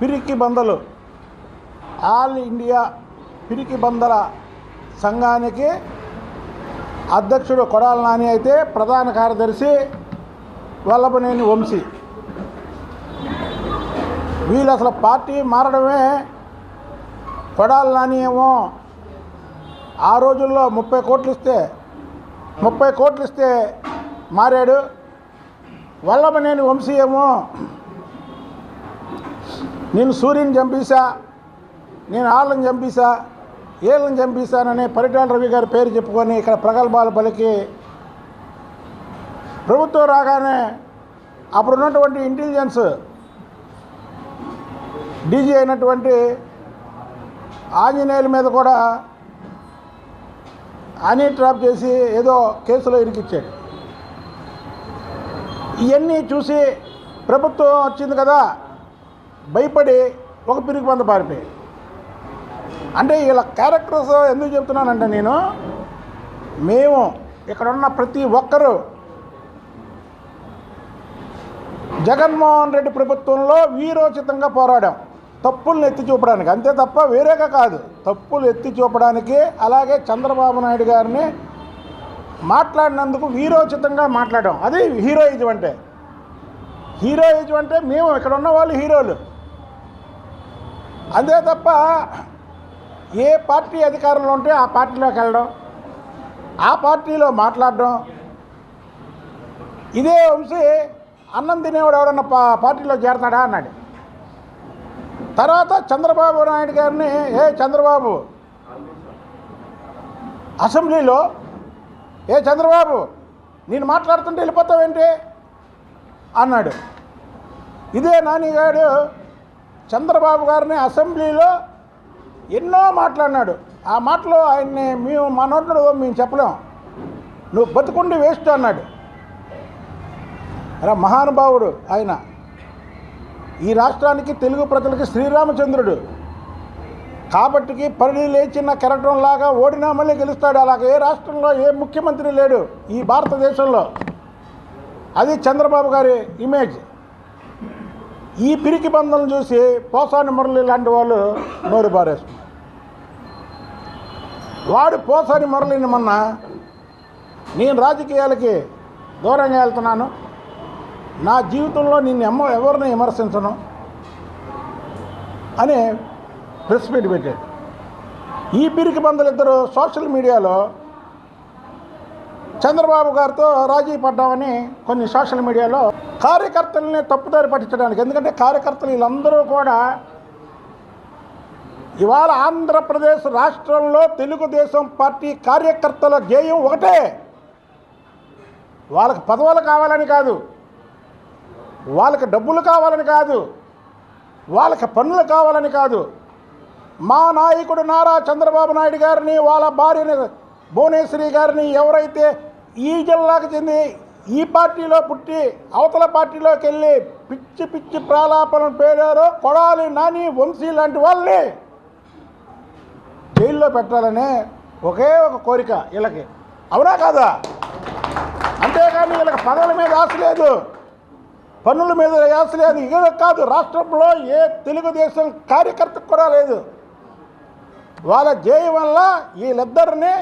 పిరికి బందలు. All India పిరికి బందల సంఘానికి అధ్యక్షుడు కొడాల నాని అయితే ప్రధాన కార్యదర్శి వల్లభనేని వంశీ. వీళ్ళు అసలు పార్టీ మారడమే కొడాల నాని ఏమో ఆ రోజుల్లో ముప్పై కోట్లు ఇస్తే ముప్పై కోట్లు ఇస్తే మారాడు. వల్లభనేని వంశీ ఏమో నేను సూర్యుని చంపేశా నేను ఆళ్ళని చంపేశా ఏళ్ళని చంపేశానని పరిటాల రవి గారి పేరు చెప్పుకొని ఇక్కడ ప్రగల్భాలు పలికి ప్రభుత్వం రాగానే అప్పుడు ఉన్నటువంటి ఇంటెలిజెన్స్ డీజీ అయినటువంటి ఆంజనేయుల మీద కూడా హనీ ట్రాప్ చేసి ఏదో కేసులో ఇరికిచ్చాడు. ఇవన్నీ చూసి ప్రభుత్వం వచ్చింది కదా భయపడి ఒక పిరికి మంద పారిపోయాయి. అంటే ఇలా క్యారెక్టర్స్ ఎందుకు చెప్తున్నానంటే నేను మేము ఇక్కడ ఉన్న ప్రతి ఒక్కరూ జగన్మోహన్ రెడ్డి ప్రభుత్వంలో వీరోచితంగా పోరాడాం. తప్పులను ఎత్తి చూపడానికి. అంతే తప్ప వేరేగా కాదు. తప్పులు ఎత్తి చూపడానికి అలాగే చంద్రబాబు నాయుడు గారిని మాట్లాడినందుకు వీరోచితంగా మాట్లాడాం. అది హీరోయిజం అంటే. హీరోయిజం అంటే మేము ఇక్కడ ఉన్న వాళ్ళు హీరోలు. అంతే తప్ప ఏ పార్టీ అధికారంలో ఉంటే ఆ పార్టీలోకి వెళ్ళడం ఆ పార్టీలో మాట్లాడడం. ఇదే వంశీ అన్నం తినేవాడు ఎవడన్నా పా పార్టీలో చేరతాడా అన్నాడు. తర్వాత చంద్రబాబు నాయుడు గారిని ఏ చంద్రబాబు? అసెంబ్లీలో ఏ చంద్రబాబు? నేను మాట్లాడుతుంటే వెళ్ళిపోతావేంటి? అన్నాడు. ఇదే నానిగాడు చంద్రబాబు గారిని అసెంబ్లీలో ఎన్నో మాట్లాడినాడు. ఆ మాటలో ఆయన్ని మేము మా నోట్లో మేము చెప్పలేం. నువ్వు బతుకుండి వేస్ట్ అన్నాడు. అలా మహానుభావుడు ఆయన. ఈ రాష్ట్రానికి తెలుగు ప్రజలకి శ్రీరామచంద్రుడు. కాబట్టికి పరిధి లేచిన కెరటంలాగా ఓడినా మళ్ళీ గెలుస్తాడు. అలాగే ఏ రాష్ట్రంలో ఏ ముఖ్యమంత్రి లేడు ఈ భారతదేశంలో. అది చంద్రబాబు గారి ఇమేజ్. ఈ పిరికి బంధం చూసి పోసాని మురళి లాంటి వాళ్ళు నోరు పారేస్తున్నారు. వాడు పోసాని మురళిని మొన్న నేను రాజకీయాలకి దూరంగా వెళ్తున్నాను. నా జీవితంలో నిన్ను ఎమ్మ ఎవరిని విమర్శించను అని ప్రెస్ మీట్ పెట్టాడు. ఈ పిరికి బంధులు ఇద్దరు సోషల్ మీడియాలో చంద్రబాబు గారితో రాజీ పడ్డామని కొన్ని సోషల్ మీడియాలో కార్యకర్తల్ని తప్పుదారి పట్టించడానికి ఎందుకంటే కార్యకర్తలు వీళ్ళందరూ కూడా ఇవాళ ఆంధ్రప్రదేశ్ రాష్ట్రంలో తెలుగుదేశం పార్టీ కార్యకర్తల ధ్యేయం ఒకటే. వాళ్ళకి పదవులు కావాలని కాదు వాళ్ళకి డబ్బులు కావాలని కాదు వాళ్ళకి పనులు కావాలని కాదు. మా నాయకుడు నారా చంద్రబాబు నాయుడు గారిని వాళ్ళ భార్యని భువనేశ్వరి గారిని ఎవరైతే ఈ జిల్లాకు చెంది ఈ పార్టీలో పుట్టి అవతల పార్టీలోకి వెళ్ళి పిచ్చి పిచ్చి ప్రాలాపనలు పేరారు కొడాలి నాని వంశీ లాంటి వాళ్ళని జైల్లో పెట్టాలనే ఒకే ఒక కోరిక వీళ్ళకి. అవునా కాదా? అంతేకాని వీళ్ళకి పనుల మీద ఆశ లేదు. పన్నుల మీద ఆశ లేదు. ఇది కాదు రాష్ట్రంలో ఏ తెలుగుదేశం కార్యకర్తకు కూడా లేదు. వాళ్ళ జయం వల్ల వీళ్ళిద్దరిని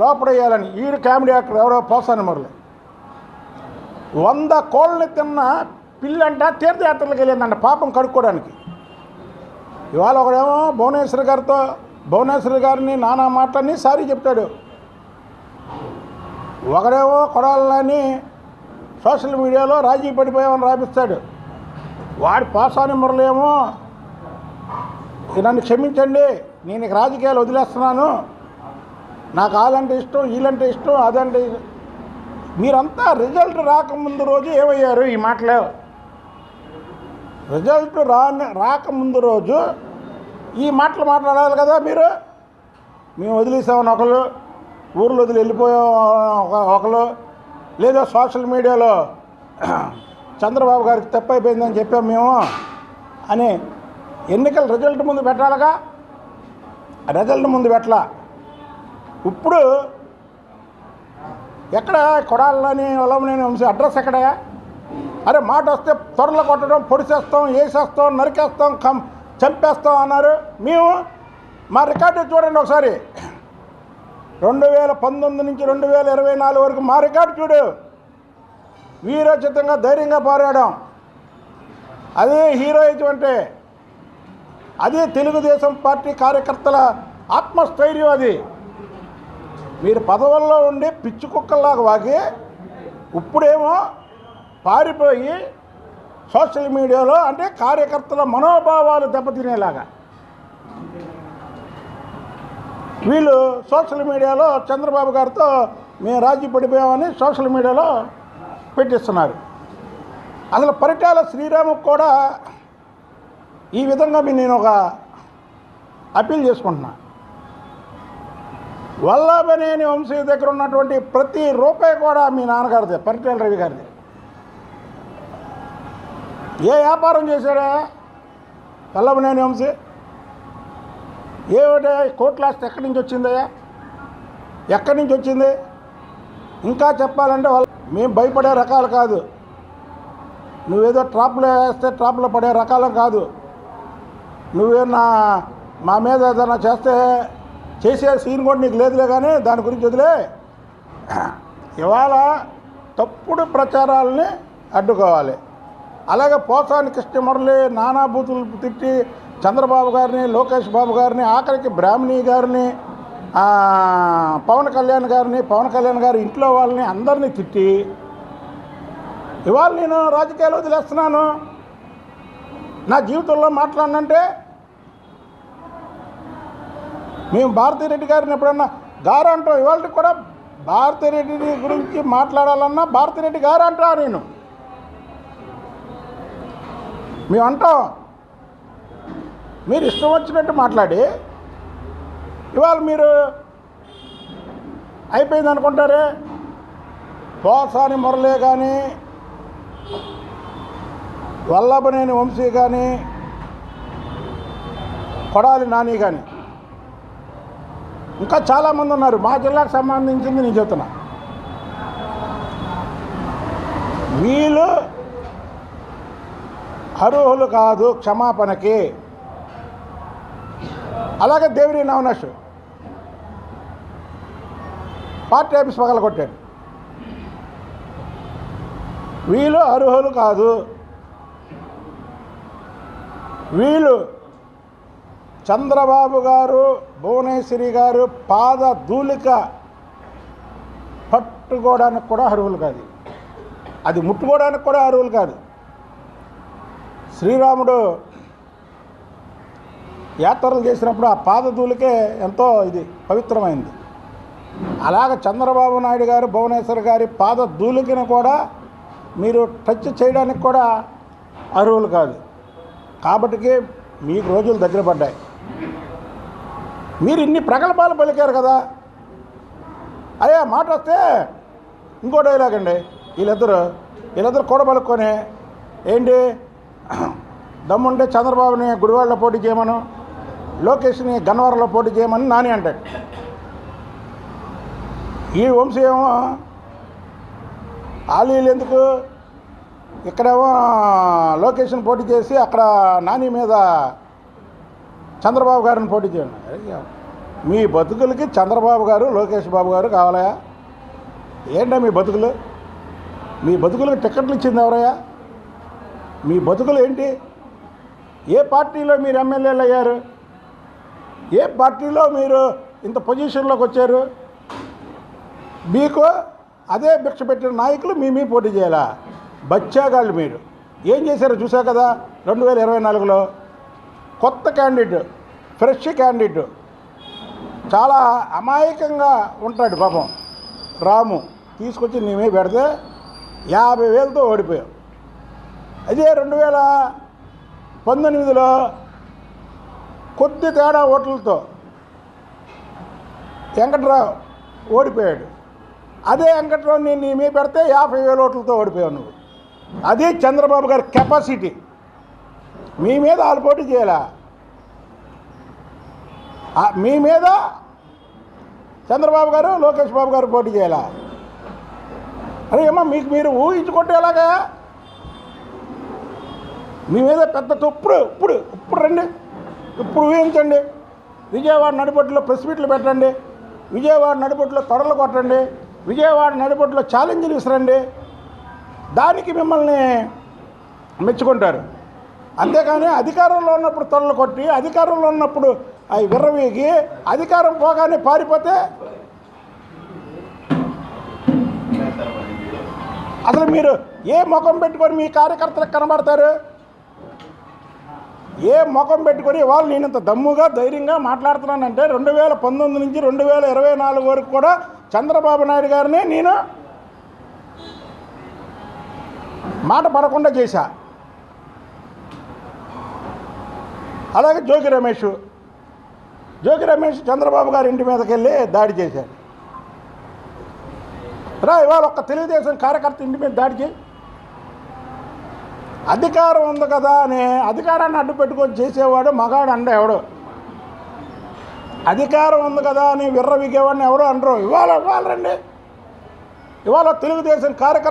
లోపడేయాలని ఈడు కామెడీ యాక్టర్ ఎవరో పోసాని మురళి. వంద కోళ్ళని తిన్న పిల్లంట తీర్థయాత్రలకు వెళ్ళిందంట పాపం కడుక్కోవడానికి ఇవాళ ఒకడేమో భువనేశ్వర్ గారితో భువనేశ్వర్ గారిని నానా మాటలని సారీ చెప్తాడు. ఒకడేమో కొడాలని సోషల్ మీడియాలో రాజీ పడిపోయామని రాపిస్తాడు. వాడి పాసాని మురళేమో నన్ను క్షమించండి నేను రాజకీయాలు వదిలేస్తున్నాను నాకు వాళ్ళంటే ఇష్టం వీళ్ళంటే ఇష్టం అదంటే మీరంతా రిజల్ట్ రాకముందు రోజు ఏమయ్యారు? ఈ మాటలు రిజల్ట్ రా రాకముందు రోజు ఈ మాటలు మాట్లాడాలి కదా మీరు? మేము వదిలేసామని ఒకరు ఊర్లో వదిలి వెళ్ళిపోయాం ఒకరు లేదా సోషల్ మీడియాలో చంద్రబాబు గారికి తప్పైపోయిందని చెప్పాం మేము అని ఎన్నికల రిజల్ట్ ముందు పెట్టాలిగా? రిజల్ట్ ముందు పెట్టాల? ఇప్పుడు ఎక్కడ కొడాలని ఒలమనేని వంశీ అడ్రస్ ఎక్కడా? అరే మాట వస్తే త్వరలో కొట్టడం పొడిచేస్తాం వేసేస్తాం నరికేస్తాం కం చంపేస్తాం అన్నారు. మేము మా రికార్డు చూడండి ఒకసారి. రెండు వేల పంతొమ్మిది నుంచి రెండు వేల ఇరవై నాలుగు వరకు మా రికార్డు చూడు. వీరోచితంగా ధైర్యంగా పోరాడాం. అదే హీరోయిజం అంటే అదే తెలుగుదేశం పార్టీ కార్యకర్తల ఆత్మస్థైర్యం అది. మీరు పదవుల్లో ఉండి పిచ్చి కుక్కల్లాగా వాగి ఇప్పుడేమో పారిపోయి సోషల్ మీడియాలో అంటే కార్యకర్తల మనోభావాలు దెబ్బతినేలాగా. వీళ్ళు సోషల్ మీడియాలో చంద్రబాబు గారితో మేము రాజీ పడిపోయామని సోషల్ మీడియాలో పెట్టిస్తున్నారు. అసలు పరిటాల శ్రీరాముకు కూడా ఈ విధంగా మీ నేను ఒక అప్పీల్ చేసుకుంటున్నాను వల్లభనేని వంశీ దగ్గర ఉన్నటువంటి ప్రతి రూపాయి కూడా మీ నాన్నగారిదే పరిటాల రవి గారిది. ఏ వ్యాపారం చేశాడా వల్లభనేని వంశీ? ఏమిటా కోట్ల ఆస్తి ఎక్కడి నుంచి వచ్చిందయ్యా ఎక్కడి నుంచి వచ్చింది? ఇంకా చెప్పాలంటే వాళ్ళ మేము భయపడే రకాలు కాదు. నువ్వేదో ట్రాప్లో వేస్తే ట్రాప్లో పడే రకాలం కాదు. నువ్వేనా మా మీద ఏదైనా చేస్తే చేసే సీన్ కూడా నీకు లేదులే కానీ దాని గురించి వదిలే. ఇవాళ తప్పుడు ప్రచారాలని అడ్డుకోవాలి. అలాగే పోసాని కృష్ణమురళి నానాభూతులు తిట్టి చంద్రబాబు గారిని లోకేష్ బాబు గారిని ఆఖరికి బ్రాహ్మణి గారిని పవన్ కళ్యాణ్ గారిని పవన్ కళ్యాణ్ గారి ఇంట్లో వాళ్ళని అందరినీ తిట్టి ఇవాళ నేను రాజకీయాలు వదిలేస్తున్నాను. నా జీవితంలో మాట్లాడినంటే మేము భారతిరెడ్డి గారిని ఎప్పుడన్నా గారు అంటాం ఇవాళ కూడా భారతిరెడ్డి గురించి మాట్లాడాలన్నా భారతిరెడ్డి గారు అంటా నేను? మేము అంటాం. మీరు ఇష్టం వచ్చినట్టు మాట్లాడి. ఇవాళ మీరు అయిపోయింది అనుకుంటారే? పోసాని మురళి కానీ వల్లభనేని వంశీ కానీ కొడాలి నాని కానీ ఇంకా చాలామంది ఉన్నారు. మా జిల్లాకు సంబంధించింది నేను చెప్తున్నా. వీళ్ళు అర్హులు కాదు క్షమాపణకి. అలాగే దేవుడి నవనాష్. పార్టీ ఆఫీస్ పగలగొట్టాడు వీళ్ళు అర్హులు కాదు. వీళ్ళు చంద్రబాబు గారు భువనేశ్వరి గారు పాద ధూళిక పట్టుకోవడానికి కూడా అర్హులు కాదు. అది ముట్టుకోవడానికి కూడా అర్హులు కాదు. శ్రీరాముడు యాత్రలు చేసినప్పుడు ఆ పాదధూళికే ఎంతో ఇది పవిత్రమైంది. అలాగ చంద్రబాబు నాయుడు గారు భువనేశ్వర్ గారి పాద ధూళికను కూడా మీరు టచ్ చేయడానికి కూడా అర్హులు కాదు. కాబట్టికి మీకు రోజులు దగ్గర పడ్డాయి. మీరు ఇన్ని ప్రగల్భాలు పలికారు కదా. అయ్యా మాట వస్తే ఇంకో డైలాగ్ అండి. వీళ్ళిద్దరు వీళ్ళిద్దరు కూడబలుక్కొని ఏంటి? దమ్ముంటే చంద్రబాబుని గుడివాడలో పోటీ చేయమను లోకేష్ని గన్నవరంలో పోటీ చేయమని నాని అంటాడు. ఈ వంశీ ఏమో ఆలీలు ఎందుకు? ఇక్కడేమో లోకేష్ని పోటీ చేసి అక్కడ నాని మీద చంద్రబాబు గారిని పోటీ చేయండి. మీ బతుకులకి చంద్రబాబు గారు లోకేష్ బాబు గారు కావాలయా? ఏంటా మీ బతుకులు? మీ బతుకులకు టికెట్లు ఇచ్చింది ఎవరయ్యా? మీ బతుకులు ఏంటి? ఏ పార్టీలో మీరు ఎమ్మెల్యేలు అయ్యారు? ఏ పార్టీలో మీరు ఇంత పొజిషన్లోకి వచ్చారు? మీకు అదే భిక్ష పెట్టిన నాయకులు మీ మీ పోటీ చేయాలా? బచ్చాగాళ్ళు మీరు. ఏం చేశారో చూసా కదా? రెండు వేల ఇరవై నాలుగులో. కొత్త క్యాండిడేట్ ఫ్రెష్ క్యాండిడేట్. చాలా అమాయకంగా ఉంటాడు పాపం. రాము తీసుకొచ్చి నీమే పెడితే యాభై వేలతో ఓడిపోయావు అదే రెండు వేల పంతొమ్మిదిలో కొద్ది తేడా ఓట్లతో వెంకట్రావు ఓడిపోయాడు. అదే వెంకట్రావు నేను నీ మీద పెడితే యాభై వేల ఓట్లతో ఓడిపోయావు నువ్వు. అది చంద్రబాబు గారి కెపాసిటీ. మీ మీద వాళ్ళు పోటీ చేయాలా? మీ మీద చంద్రబాబు గారు లోకేష్ బాబు గారు పోటీ చేయాలా? అరే ఏమో మీకు మీరు ఊహించుకుంటే ఎలాగా? మీ మీద పెద్ద ఇప్పుడు ఇప్పుడు ఇప్పుడు రండి. ఇప్పుడు ఊహించండి. విజయవాడ నడిబొట్టులో ప్రెస్ మీట్లు పెట్టండి. విజయవాడ నడిబొట్టులో తొడలు కొట్టండి. విజయవాడ నడిబొట్టులో ఛాలెంజ్లు విసిరండి. దానికి మిమ్మల్ని మెచ్చుకుంటారు. అంతేకాని అధికారంలో ఉన్నప్పుడు తొలలు కొట్టి అధికారంలో ఉన్నప్పుడు అవి విర్రవీగి అధికారం పోగానే పారిపోతే అసలు మీరు ఏ ముఖం పెట్టుకొని మీ కార్యకర్తలకు కనబడతారు? ఏ ముఖం పెట్టుకొని వాళ్ళు నేను ఇంత దమ్ముగా ధైర్యంగా మాట్లాడుతున్నానంటే రెండు వేల పంతొమ్మిది నుంచి రెండు వేల ఇరవై నాలుగు వరకు కూడా చంద్రబాబు నాయుడు గారిని నేను మాట పడకుండా చేశా. అలాగే జోగి రమేష్. జోగి రమేష్ చంద్రబాబు గారి ఇంటి మీదకి వెళ్ళి దాడి చేశాడు రా ఇవాళ ఒక్క తెలుగుదేశం కార్యకర్త ఇంటి మీద దాడి చేయి. అధికారం ఉంది కదా అని అధికారాన్ని అడ్డు పెట్టుకొని చేసేవాడు మగాడు అండ ఎవడు? అధికారం ఉంది కదా అని విర్రవిగేవాడిని ఎవడో అనరు. ఇవాళ ఇవ్వాలండి ఇవాళ తెలుగుదేశం కార్యకర్త